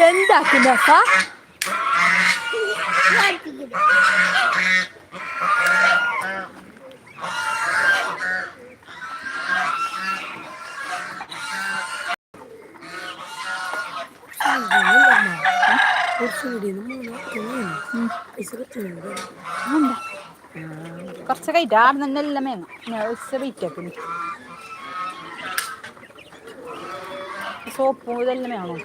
എന്താക്കുന്ന അഫ കുറച്ച് കഴിയിട്ട് അവിടെ തന്നെ മേങ്ങ വെയിറ്റ് ആക്കുന്നു സോപ്പും ഇതെല്ലാം വേണോ.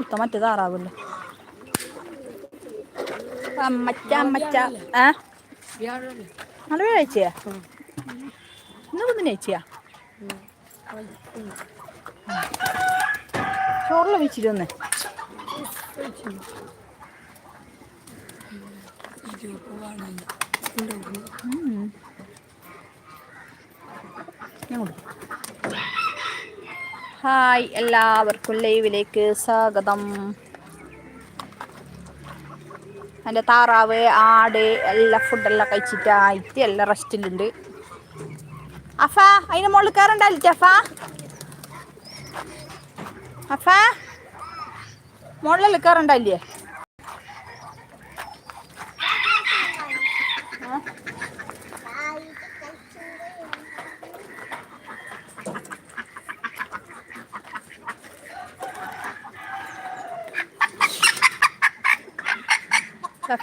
കൊടുത്ത മറ്റേ താറാവല്ലോ? നാളെ വ്യാഴാഴ്ചയാ ഇന്ന് ബുധനാഴ്ചയാ ചോറിൽ വെച്ചിരുന്നേ ഹായ് എല്ലാവർക്കും ലൈവിലേക്ക് സ്വാഗതം. എന്റെ താറാവ് ആട് എല്ലാ ഫുഡെല്ലാം കഴിച്ചിട്ടായിട്ട് എല്ലാം റെസ്റ്റിലുണ്ട് അഫ അതിന് മുകളിൽ കയറണ്ടല്ലേ അഫ. അഫ മുകളിൽ കയറണ്ടല്ലേ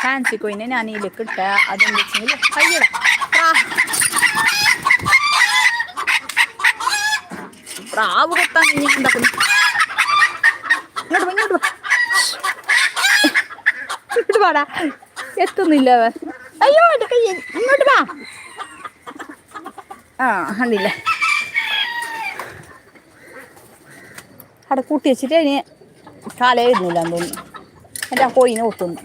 ഫാൻസി കോയിനെ ഞാൻ ഇതിലേക്ക് ഇട്ട അതെന്താ വെച്ചെങ്കിൽ കയ്യട. പ്രാവ് കൊത്താൻ ഉണ്ടാക്കുന്നു ഇങ്ങോട്ട് ഇങ്ങോട്ട്. ഇങ്ങോട്ട് പാടാ എത്തുന്നില്ല അവൻ. അയ്യോ എന്റെ ഇങ്ങോട്ട് വാ. ആ കണ്ടില്ലേ? അവിടെ കൂട്ടി വെച്ചിട്ട് അതിന് കാലേ ഇരുന്നില്ല തോന്നുന്നു. എന്റെ ആ കോയിനെ ഒത്തുന്നു.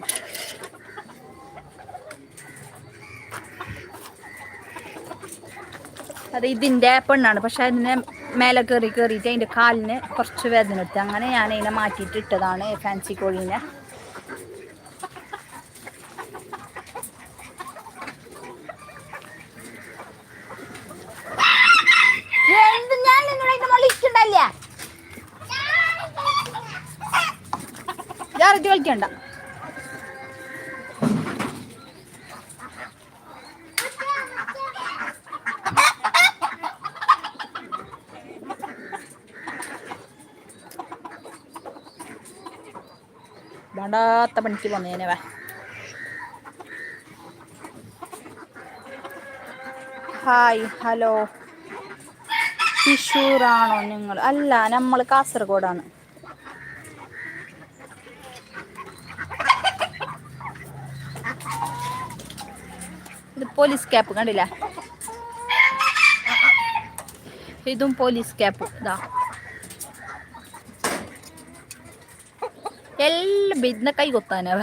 അത് ഇതിന്റെ പെണ്ണാണ്. പക്ഷെ അതിനെ മേലെ കയറി കയറിയിട്ട് അതിന്റെ കാലിന് കുറച്ച് വേദന എടുത്ത്. അങ്ങനെ ഞാൻ അതിനെ മാറ്റിയിട്ട് ഇട്ടതാണ് ഫാൻസി കോഴീനെ. ഞാൻ കളിക്കണ്ട. വേണ്ടാത്ത പണിക്ക് പോന്നേനെ വാ. ഹായ് ഹലോ തൃശ്ശൂറാണോ നിങ്ങൾ? അല്ല നമ്മൾ കാസർഗോഡാണ്. ഇത് പോലീസ് ക്യാപ്പ് കണ്ടില്ല? ഇതും പോലീസ് ക്യാപ്പ് ഇതാ. എല്ലാം ബിരുന്ന കൈ കൊത്താനാവ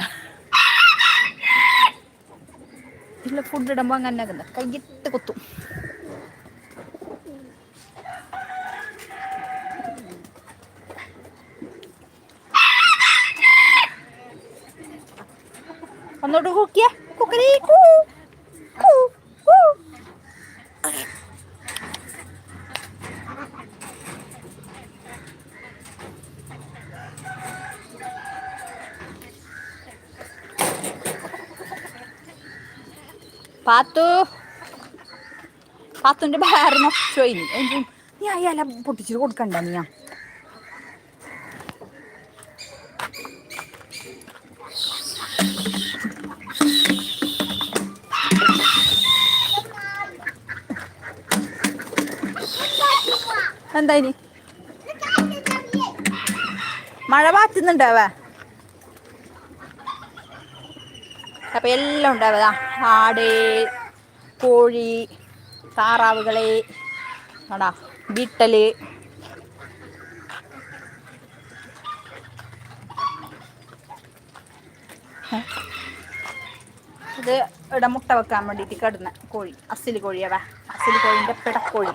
ഫുഡ് ഇടുമ്പോ അങ്ങനെ കൈയിട്ട് കൊത്തും ഒന്നോട്ട് കൂക്കിയ കുക്കരി കൂ കൂ കൂ പാത്തു. പാത്തുന്റെ ബാറ് നൊച്ചോയി നീ ആ ഇല പൊട്ടിച്ചിട്ട് കൊടുക്കണ്ട നീ. എന്താ ഇനി? മഴ പാറ്റുന്നുണ്ടാവേ അപ്പൊ എല്ലാം ഉണ്ടാവതാ ആട് കോഴി താറാവുകളെ ആടാ വിട്ടൽ ഇത് ഇവിടെ മുട്ട വെക്കാൻ വേണ്ടിയിട്ട് കിടന്ന കോഴി അസിൽ കോഴിയവ അസിൽ കോഴിന്റെ പിടക്കോഴി.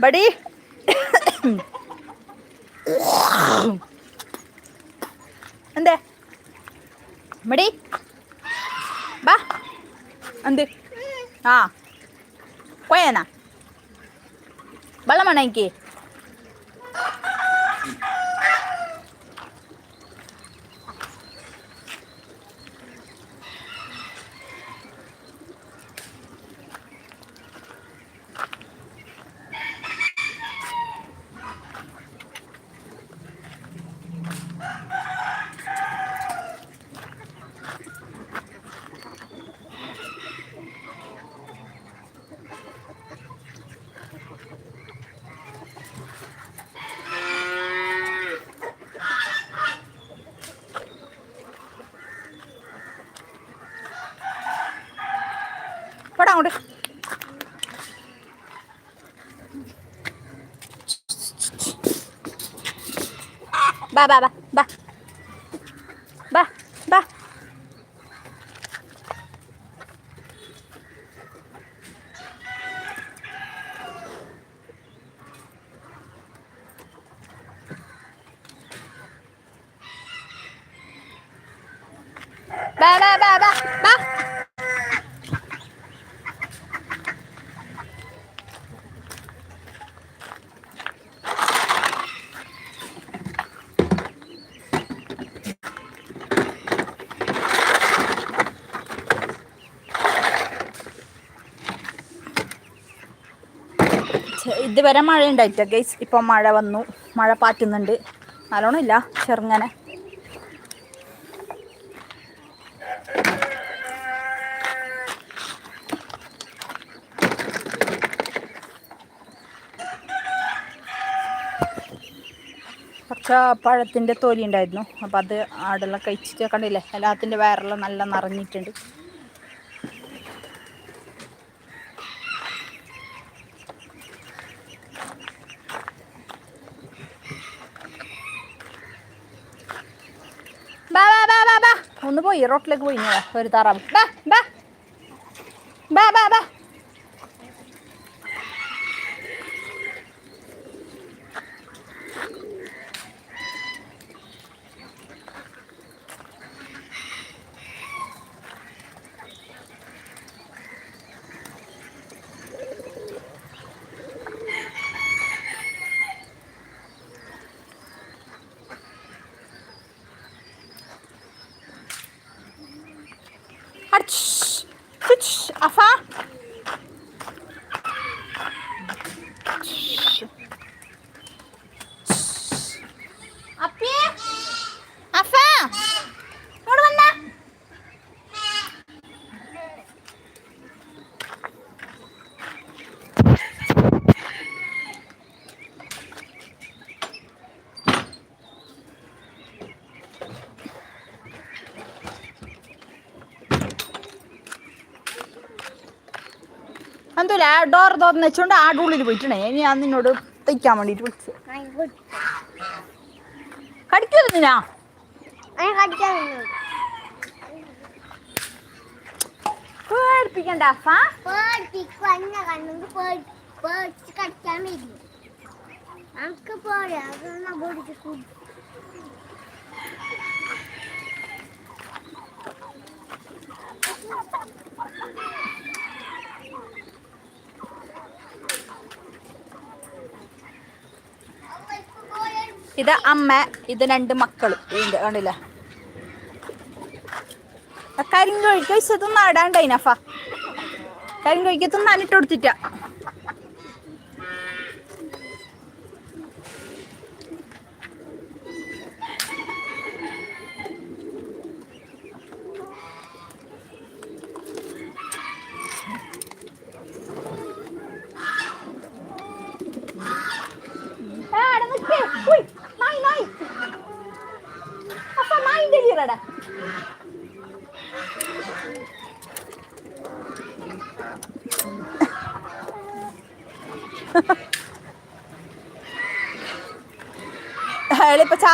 ബടി എന്തേ? മടി ബാ. എന്ത്? ആ. പോയാനാ വെള്ളം വേണം എനിക്ക്? പോടാ അങ്ങോട്ട് ബാ ബാ ബാ ബാ ബാ ബാ ബാ ബാ ബാ ബാ ബാ ഇതുവരെ മഴ ഉണ്ടായിട്ട ഗൈസ് ഇപ്പം മഴ വന്നു. മഴ പാറ്റുന്നുണ്ട്. നല്ലോണം ഇല്ല. ചെറുങ്ങനെ. കുറച്ച് പഴത്തിന്റെ തൊലി ഉണ്ടായിരുന്നു. അപ്പം അത് ആടെല്ലാം കഴിച്ചിട്ട് കണ്ടില്ലേ? എല്ലാത്തിന്റെ വയറെല്ലാം നല്ല നിറഞ്ഞിട്ടുണ്ട് ബാ ബാ ബാ ബാ ബാ ഒന്ന് പോയി റോട്ടിലേക്ക് പോയി ഒരു താറാവ് ബാ ബാ. ബാ ബാ ബാ. Arç. Hıç. Afa. വിളിച്ചില്ല ആ ഡോർ തുറന്ന് വെച്ചോണ്ട് ആടെ ഉള്ളിൽ പോയിട്ടേ ഇനി ഞാൻ നിന്നോട് തയ്ക്കാൻ വേണ്ടിട്ട് വിളിച്ചു. കടിക്കരുത് ഞാൻ പേടിപ്പിക്കണ്ട നമുക്ക് പോരാ അത് നമ്മുടെ ഇത് അമ്മ ഇത് രണ്ട് മക്കളും. കണ്ടില്ല? കരിങ്കോഴിക്ക് പൈസ തിന്നാടാണ്ടായിനഫ കരിങ്കോഴിക്ക് തിന്നാനിട്ട് കൊടുത്തിട്ട.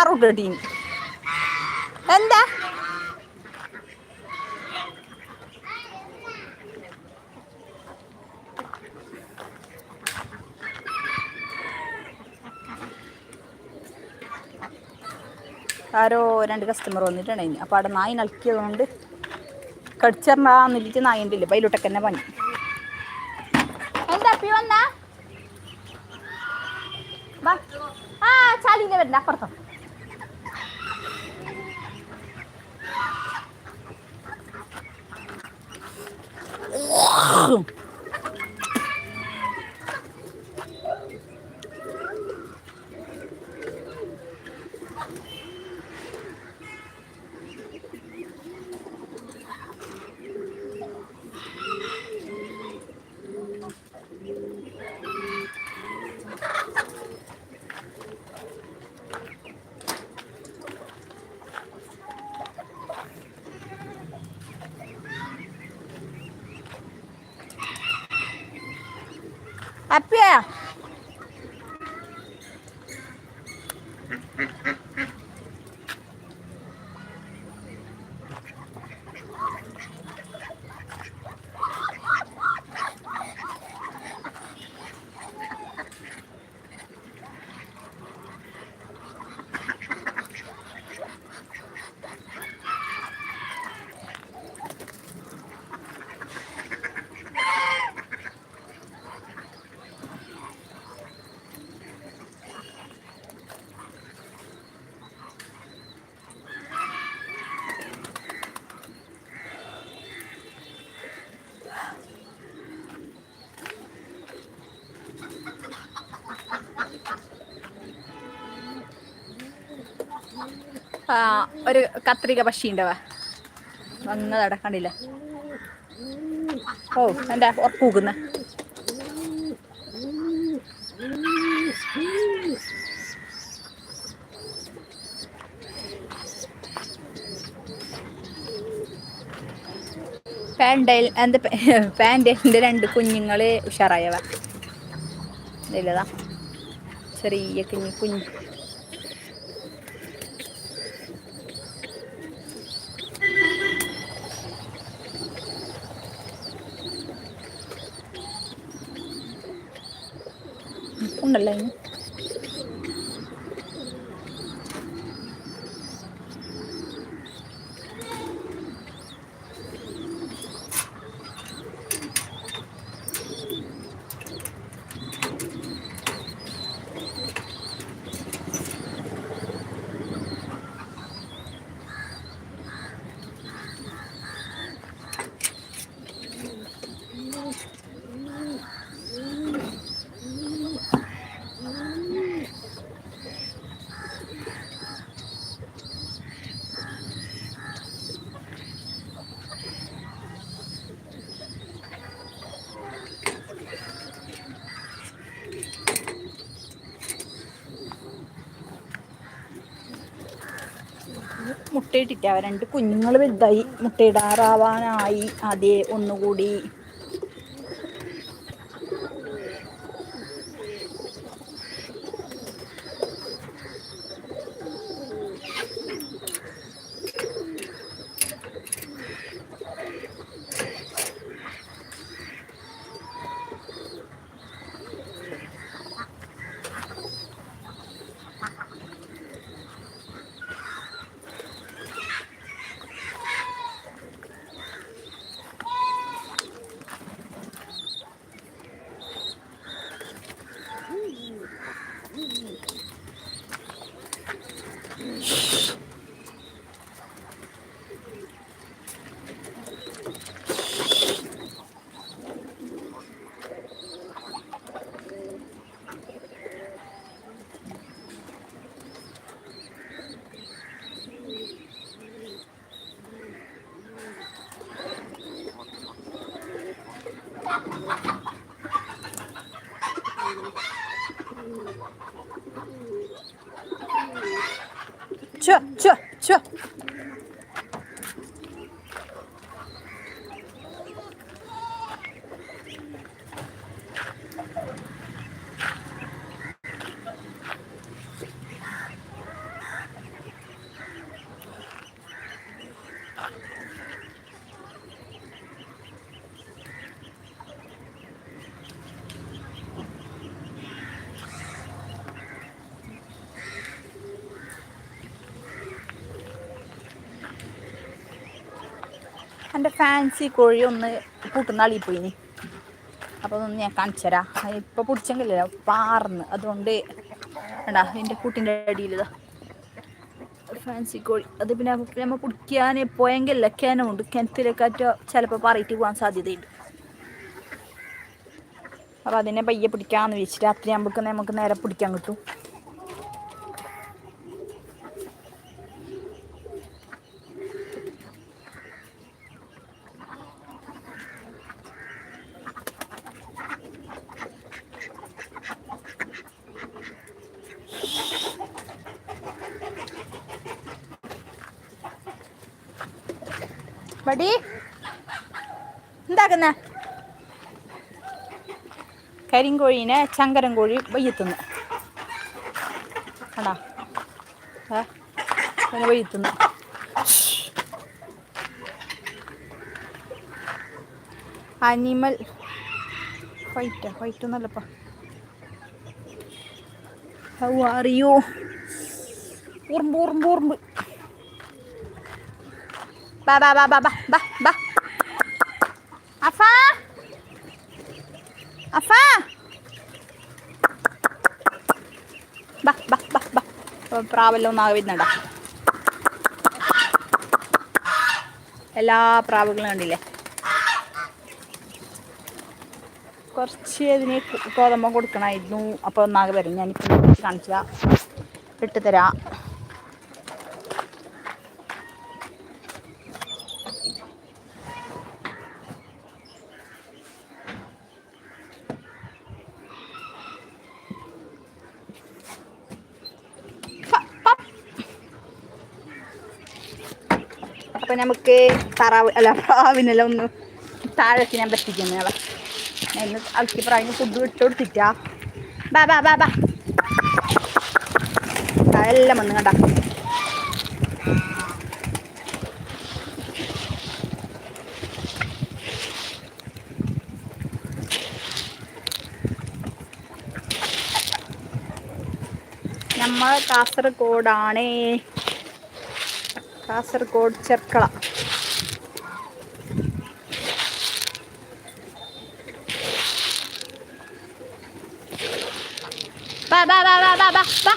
മാറും എന്താ? ആരോ രണ്ട് കസ്റ്റമർ വന്നിട്ടുണ്ട് അപ്പോൾ അവിടെ നായി നൽക്കിയതുകൊണ്ട് കടിച്ചറിഞ്ഞിട്ട് നായി ഉണ്ടല്ലേ? അപ്പോൾ തന്നെ പണി. എന്താ അപ്പി വന്നാ? ആ ചാലിന്റെ വരുന്ന അപ്പുറത്തോ. 쿵 ഒരു കത്രിക പക്ഷി ഉണ്ടവാ വന്നതട കണ്ടില്ല? ഓ എന്റെ ഉറപ്പൂക്കുന്ന പാൻഡയിൽ എന്ത് പാൻഡലിന്റെ രണ്ട് കുഞ്ഞുങ്ങൾ ഉഷാറായവ. ഇല്ലതാ ചെറിയ കുഞ്ഞു കുഞ്ഞു. ഉണ്ടല്ലോ അതിന് മുട്ടയിട്ടിട്ട് രണ്ട് കുഞ്ഞുങ്ങൾ വലുതായി മുട്ടയിടാറാവാനായി. അതേ ഒന്നുകൂടി. 去。എന്റെ ഫാൻസി കോഴി ഒന്ന് കൂട്ടുന്ന അളിപ്പോയിനി അപ്പോൾ അതൊന്ന് ഞാൻ കാണിച്ചു തരാം ഇപ്പോൾ പിടിച്ചെങ്കിലേ പാർന്ന്. അതുകൊണ്ട് വേണ്ടാ എന്റെ കൂട്ടിന്റെ അടിയിൽ ഇതാ. ഫാൻസി കോഴി. അത് പിന്നെ നമ്മൾ പിടിക്കാൻ പോയെങ്കിലല്ല കിണമുണ്ട് കിണറ്റിലേക്കാറ്റോ ചിലപ്പോൾ പറയിട്ട് പോകാൻ സാധ്യതയുണ്ട്. അപ്പോൾ അതിനെ പയ്യെ പിടിക്കാമെന്ന് വെച്ച് രാത്രി ആകുമ്പോൾ നമുക്ക് നേരെ പിടിക്കാൻ കിട്ടും. ബടി എന്താക്കുന്ന? കരിങ്കോഴീനെ ചങ്കരം കോഴി വയ്യത്തുന്നു ആണോ അങ്ങനെ വയ്യത്തുന്നു. അനിമൽ ഫൈറ്റ് ഫൈറ്റ് ഒന്നല്ലപ്പാ ഹൗ ആർ യു? ഉറുമ്പ് ഉറുമ്പ് ഉറുമ്പ്. ബാ ബാ ബാ ബാ ബാ ബാ ബാ അഫാ അഫാ ബാ ബാ ബാ ബാ പ്രാവെല്ലാം വരുന്നുണ്ടോ. എല്ലാ പ്രാവുകളും കണ്ടില്ലേ? കുറച്ച് അതിന് ഗോതമ്പം കൊടുക്കണമായിരുന്നു. അപ്പോൾ ഒന്നാകെ വരും. ഞാനിപ്പോൾ കാണിച്ചാ ഇട്ട് തരാം. അപ്പം നമുക്ക് താറാവ് അല്ല പ്രാവിനെല്ലാം ഒന്ന് താഴേക്ക് ഞാൻ പറ്റിക്കുന്നയാളെ ഞാൻ ഇന്ന് അലക്കി പ്രാവിന് ഫുഡ് ഇട്ട് കൊടുത്തിട്ടാ. ബാ ബാ ബാ ബാ. എല്ലാം വന്ന് കണ്ട. നമ്മൾ കാസർഗോഡാണേ. കാസർഗോഡ് ചെർക്കള. ബാ ബാ ബാ ബാ ബാ ബാ.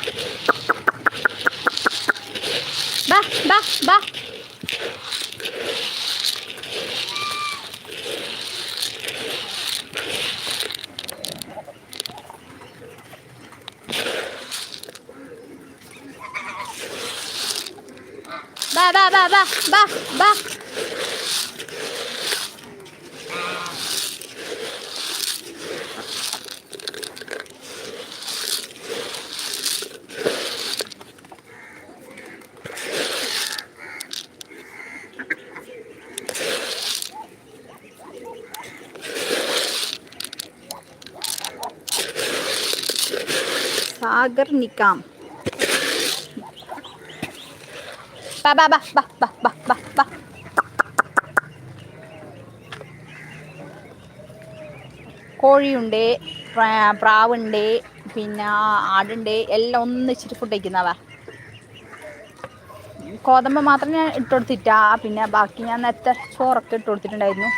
Ba ba ba ba ba ba. सागर निकाम ബാ ബാ ബാ ബാ ബാ ബാ ബാ ബാ കോഴിയുണ്ട് പ്രാ- പ്രാവുണ്ട് പിന്നെ ആടുണ്ട് എല്ലാം ഒന്നിച്ചിട്ട് ഫുഡ് കഴിക്കുന്നവാ കോതമ്പ് മാത്രം ഞാൻ ഇട്ട് കൊടുത്തിട്ടാ പിന്നെ ബാക്കി ഞാൻ നേരത്തെ ചോറൊക്കെ ഇട്ട് കൊടുത്തിട്ടുണ്ടായിരുന്നു.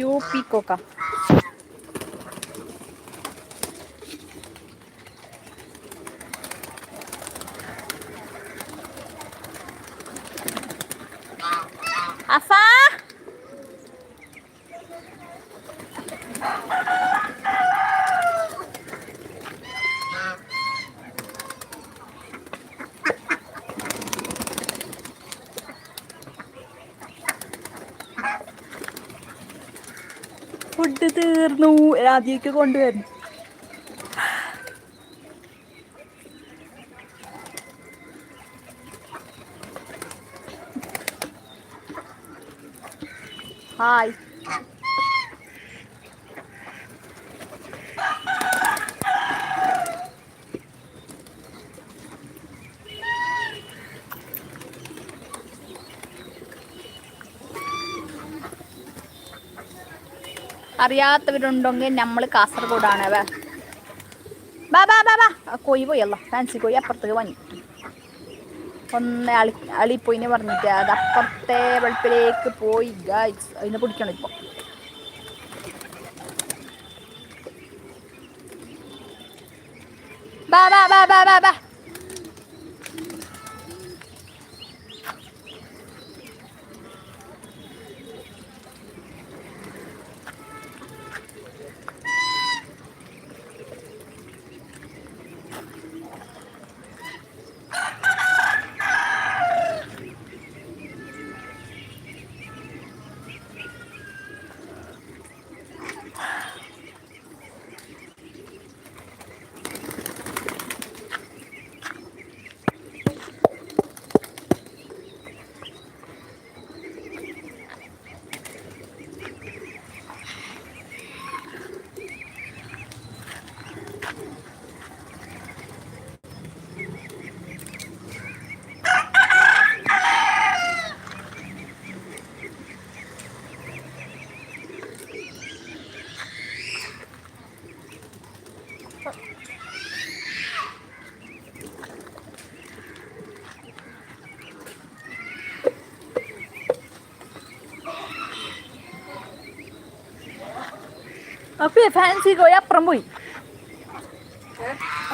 യു പി അഫാ ഫുഡ് ആദ്യമൊക്കെ കൊണ്ടുവരുന്നു ഹായ് അറിയാത്തവരുണ്ടെങ്കിൽ നമ്മൾ കാസർഗോഡാണ് ബാ ബാ ബാ ബാ. കോയി പോയി പോയല്ലോ. ഫാൻസി കോയി. അപ്പുറത്തേക്ക് വാങ്ങി. ഒന്ന് അളി അളിപ്പോയിനെ പറഞ്ഞിട്ട് അത് അപ്പുറത്തെ വെളുപ്പിലേക്ക് പോയി ഗായ്സ് അതിനെ പിടിക്കണം ഇപ്പോൾ ബാ ബാ ബാ ബാ ബാ ബാ. അപ്പൊ ഫാൻസി കോഴി അപ്പുറം പോയി.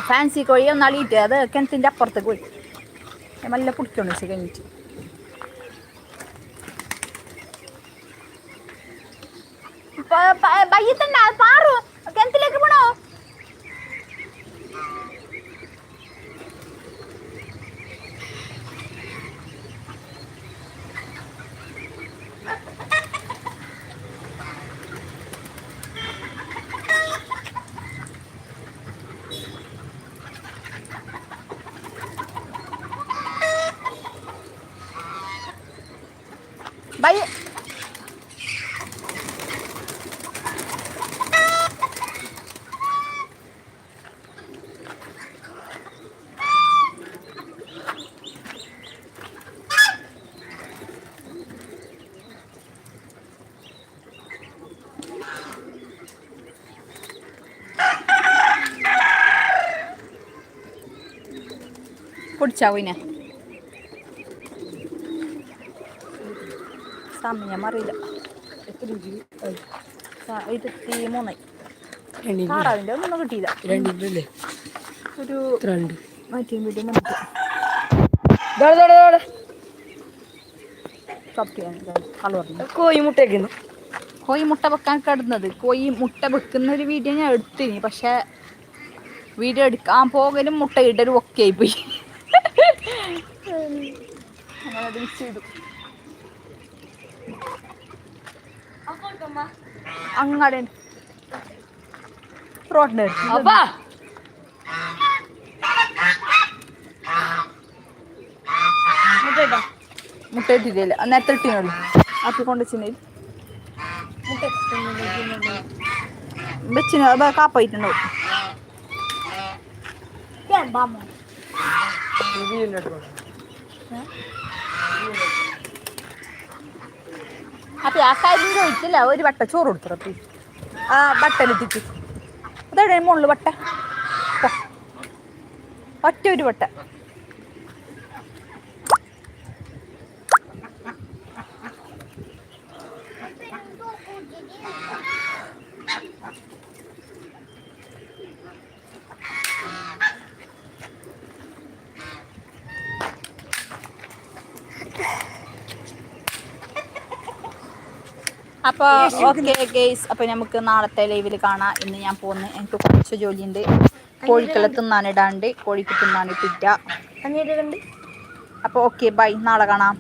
ഫാൻസി കോഴി ഒന്നാളിയിട്ട് അത് കിണറ്റിന്റെ അപ്പുറത്തേക്ക് പോയി. നല്ല കുടിക്കണം വെച്ച് കഴിഞ്ഞിട്ട് ബയ്യ കുടിച്ചാ സമയം അറിയില്ല ഇരുപത്തി മൂന്നായി താറാവിന്റെ ഒന്നും കിട്ടിയില്ല. ഒരു മാറ്റിയും വീട്ടിൽ നമുക്ക് കോഴി മുട്ടയ്ക്കുന്നു കോഴി മുട്ട വെക്കാൻ കിടന്നത്. കോഴി മുട്ട വെക്കുന്ന ഒരു വീഡിയോ ഞാൻ എടുത്തിന്. പക്ഷെ വീഡിയോ എടുക്കാൻ പോകലും മുട്ട ഇടലും ഒക്കെ ആയിപ്പോയി അങ്ങനെ അത് മിസ് ചെയ്തു. അങ്ങാടെ റോഡിന്റെ അപ്പാ. മുട്ട ഇട്ടില്ല നേരത്തെ ഇട്ടിനോളൂ ആക്കി കൊണ്ട് വെച്ചിട്ടുണ്ടെങ്കിൽ. വെച്ചിന് അത് കാപ്പായിട്ടുണ്ടാവും. അപ്പൊ ആ കാര്യം ചോദിച്ചില്ല ഒരു വട്ട ചോറ് കൊടുത്തറപ്പി ആ വട്ടലെത്തിച്ച് അതെവിടെ മുള്ളു വട്ട. ഒറ്റ ഒരു വട്ട. അപ്പോൾ ഓക്കെ ഗേസ് അപ്പോൾ നമുക്ക് നാളത്തെ ലൈവിൽ കാണാം. ഇന്ന് ഞാൻ പോകുന്നു എനിക്ക് കുറച്ച് ജോലിയുണ്ട്. കോഴിക്കളെ തിന്നാനിടാണ്ട് കോഴിക്ക് തിന്നാനിട്ടില്ല. അപ്പോൾ ഓക്കെ ബൈ നാളെ കാണാം.